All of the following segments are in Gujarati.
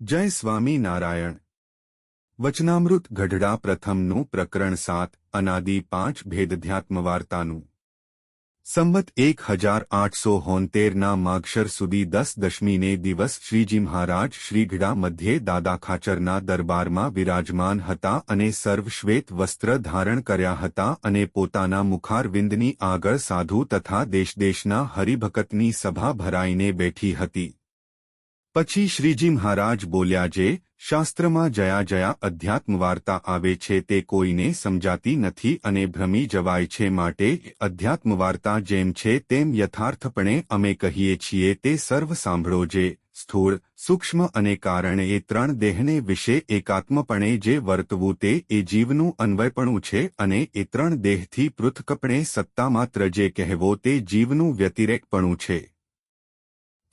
જય સ્વામી નારાયણ. વચનામૃત ગઢડા પ્રથમનું પ્રકરણ સાત, અનાદિ પાંચ ભેદધ્યાત્મ વાર્તાનું. સંમત એક હજાર આઠસો હોંતેરના માગશર સુધી દસ દશમીને દિવસ શ્રીજી મહારાજ શ્રીગઢા મધ્યે દાદા ખાચરના દરબારમાં વિરાજમાન હતા અને સર્વશ્વેત વસ્ત્ર ધારણ કર્યા હતા અને પોતાના મુખારવિંદની આગળ સાધુ તથા દેશદેશના હરિભકતની સભા ભરાઈને બેઠી હતી. પછી શ્રીજી મહારાજ બોલ્યા, જે શાસ્ત્રમાં જયા જયા અધ્યાત્મ વાર્તા આવે છે તે કોઈને સમજાતી નથી અને ભ્રમી જવાય છે માટે અધ્યાત્મ વાર્તા જેમ છે તેમ યથાર્થપણે અમે કહીએ છીએ તે સર્વ સાંભળો, જે સ્થૂળ, સૂક્ષ્મ અને કારણ એ ત્રણ દેહને વિશે એકાત્મપણે જે વર્તવું તે એ જીવનું અન્વયપણું છે અને એ ત્રણ દેહથી પૃથકપણે સત્તામાત્ર જે કહેવો તે જીવનું વ્યતિરેકપણું છે.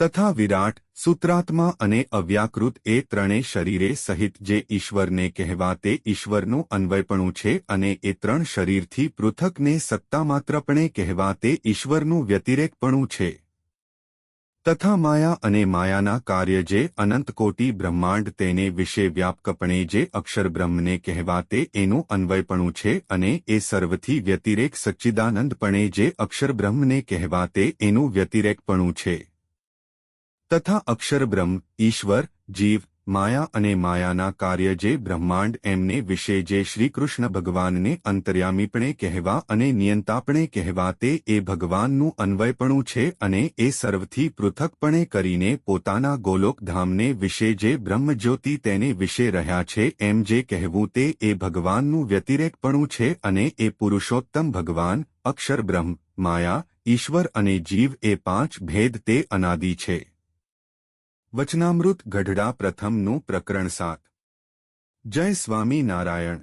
તથા વિરાટ, સૂત્રાત્મા અને અવ્યાકૃત એ ત્રણે શરીરે સહિત જે ઈશ્વરને કહેવા તે ઈશ્વરનું અન્વયપણું છે અને એ ત્રણ શરીરથી પૃથકને સત્તામાત્રપણે કહેવા તે ઈશ્વરનું વ્યતિરેકપણું છે. તથા માયા અને માયાના કાર્ય જે અનંતકોટી બ્રહ્માંડ તેને વિશે વ્યાપકપણે જે અક્ષરબ્રહ્મને કહેવા તે એનું અન્વયપણું છે અને એ સર્વથી વ્યતિરેક સચ્ચિદાનંદપણે જે અક્ષરબ્રહ્મને કહેવા તે એનું વ્યતિરેકપણું છે. તથા અક્ષરબ્રહ્મ ઈશ્વર, જીવ, માયા અને માયાના કાર્ય જે બ્રહ્માંડ એમને વિશે જે શ્રીકૃષ્ણ ભગવાનને અંતર્યામીપણે કહેવા અને નિયંતાપણે કહેવા તે એ ભગવાનનું અન્વયપણું છે અને એ સર્વથી પૃથકપણે કરીને પોતાના ગોલોકધામને વિશે જે બ્રહ્મજ્યોતિ તેને વિશે રહ્યા છે એમ જે કહેવું તે એ ભગવાનનું વ્યતિરેકપણું છે અને એ પુરુષોત્તમ ભગવાન અક્ષરબ્રહ્મ માયા, ઈશ્વર અને જીવ એ પાંચ ભેદ તે અનાદિ છે. વચનામૃત ગઢડા પ્રથમનું પ્રકરણ સાત. જય સ્વામી નારાયણ